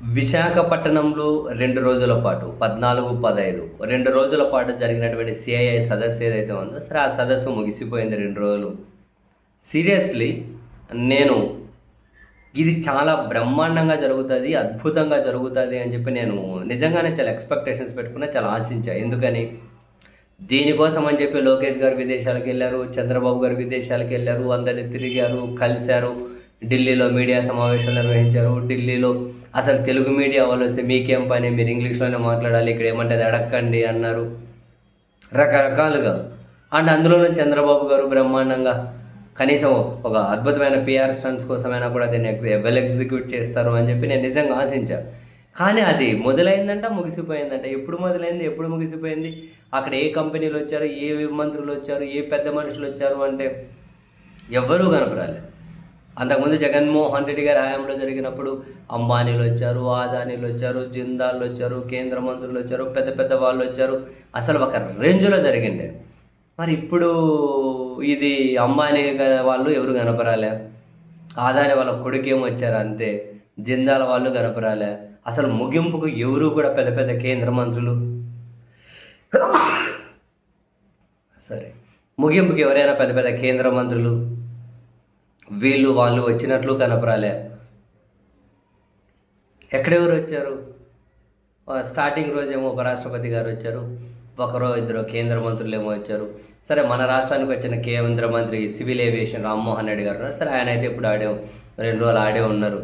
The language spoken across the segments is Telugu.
విశాఖపట్నంలో రెండు రోజుల పాటు పద్నాలుగు పదహైదు రెండు రోజుల పాటు జరిగినటువంటి సిఐఐ సదస్సు ఏదైతే ఉందో సరే ఆ సదస్సు ముగిసిపోయింది రెండు రోజులు. సీరియస్లీ నేను ఇది చాలా బ్రహ్మాండంగా జరుగుతుంది అద్భుతంగా జరుగుతుంది అని చెప్పి నేను నిజంగానే చాలా ఎక్స్పెక్టేషన్స్ పెట్టుకున్నా చాలా ఆశించా. ఎందుకని? దీనికోసం అని చెప్పి లోకేష్ గారు విదేశాలకు వెళ్ళారు చంద్రబాబు గారు విదేశాలకు వెళ్ళారు అందరిని తిరిగారు కలిశారు ఢిల్లీలో మీడియా సమావేశాలు నిర్వహించారు ఢిల్లీలో అసలు తెలుగు మీడియా వాళ్ళు వస్తే మీకేం పని? మీరు ఇంగ్లీష్లోనే మాట్లాడాలి ఇక్కడ ఏమంటే అడక్కండి అన్నారు. రకరకాలుగా. అండ్ అందులోనూ చంద్రబాబు గారు బ్రహ్మాండంగా కనీసం ఒక అద్భుతమైన పిఆర్ స్టన్స్ కోసమైనా కూడా దీన్ని వెల్ ఎగ్జిక్యూట్ చేస్తారు అని చెప్పి నేను నిజంగా ఆశించా. కానీ అది మొదలైందంట ముగిసిపోయిందంట. ఎప్పుడు మొదలైంది? ఎప్పుడు ముగిసిపోయింది? అక్కడ ఏ కంపెనీలు వచ్చారు? ఏ మంత్రులు వచ్చారు? ఏ పెద్ద మనుషులు వచ్చారు? అంటే ఎవ్వరూ కనపడాలి. అంతకుముందు జగన్మోహన్ రెడ్డి గారి హయాంలో జరిగినప్పుడు అంబానీలు వచ్చారు ఆదానీలు వచ్చారు జిందాళ్ళు వచ్చారు కేంద్ర మంత్రులు వచ్చారు పెద్ద పెద్ద వాళ్ళు వచ్చారు. అసలు ఒక రేంజ్లో జరిగింది. మరి ఇప్పుడు ఇది అంబానీ వాళ్ళు ఎవరు కనపరాలే? ఆదాని వాళ్ళ కొడుకేమో వచ్చారు అంతే. జిందాల వాళ్ళు కనపరాలే. అసలు ముగింపుకు ఎవరు కూడా పెద్ద పెద్ద కేంద్ర మంత్రులు? సరే. ముగింపుకి ఎవరైనా పెద్ద పెద్ద కేంద్ర మంత్రులు? వీళ్ళు వాళ్ళు వచ్చినట్లు కనపరాలే. ఎక్కడెవరు వచ్చారు? స్టార్టింగ్ రోజేమో ఉపరాష్ట్రపతి గారు వచ్చారు. ఒకరో ఇద్దరు కేంద్ర మంత్రులు ఏమో వచ్చారు. సరే మన రాష్ట్రానికి వచ్చిన కేంద్ర మంత్రి సివిల్ ఏవియేషన్ రామ్మోహన్ రెడ్డి గారు ఉన్నారు. సరే ఆయన అయితే ఇప్పుడు ఆడే రెండు రోజులు ఆడే ఉన్నారు.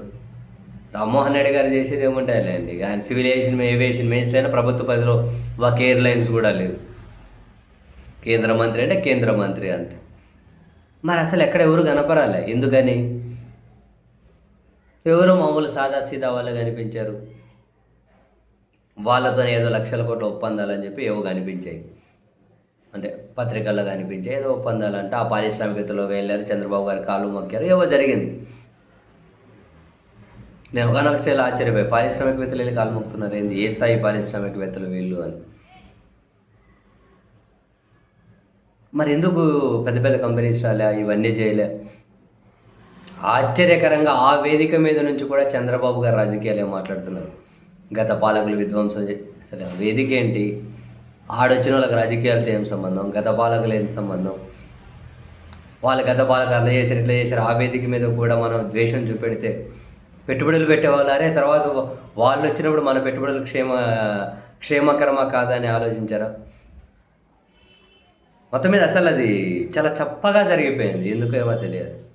రామ్మోహన్ రెడ్డి గారు చేసేది ఏముంటాయండి ఆయన సివిల్ ఏవియేషన్ ఏవియేషన్ మినిస్టర్ అయినా ప్రభుత్వ పదిలో ఒక ఎయిర్లైన్స్ కూడా లేవు. కేంద్ర మంత్రి అంటే కేంద్ర మంత్రి అంతే. మరి అసలు ఎక్కడ ఎవరు కనపరాలే? ఎందుకని? ఎవరు మామూలు సాదా సీదా వాళ్ళు కనిపించారు? వాళ్ళతో ఏదో లక్షల కోట్ల ఒప్పందాలు అని చెప్పి ఏవో కనిపించాయి. అంటే పత్రికల్లో కనిపించాయి. ఏదో ఒప్పందాలు అంటే ఆ పారిశ్రామికతలో వెళ్ళారు చంద్రబాబు గారి కాళ్ళు మొక్కారు ఏవో జరిగింది. నేను ఒకనొక స్టైల్ ఆశ్చర్యపోయి. పారిశ్రామికవేత్తలు వెళ్ళి కాలు మొక్కుతున్నారు ఏంది ఏ స్థాయి పారిశ్రామికవేత్తలు వీళ్ళు అని. మరి ఎందుకు పెద్ద పెద్ద కంపెనీస్ రాలే ఇవన్నీ చేయలే? ఆశ్చర్యకరంగా ఆ వేదిక మీద నుంచి కూడా చంద్రబాబు గారు రాజకీయాలే మాట్లాడుతున్నారు? గత పాలకులు విధ్వంసం అసలు వేదిక ఏంటి? ఆడొచ్చిన వాళ్ళకి రాజకీయాలతో ఏం సంబంధం? గత పాలకులు ఏం సంబంధం? వాళ్ళు గత పాలకులు అలా చేశారు ఇట్లా చేశారు ఆ వేదిక మీద కూడా మనం ద్వేషం చూపెడితే పెట్టుబడులు పెట్టేవాళ్ళు అరే తర్వాత వాళ్ళు వచ్చినప్పుడు మన పెట్టుబడులు క్షేమ క్షేమకరమా కాదా అని ఆలోచించారా? మొత్తం మీద అసలు అది చాలా చప్పగా జరిగిపోయింది. ఎందుకేమో తెలియదు.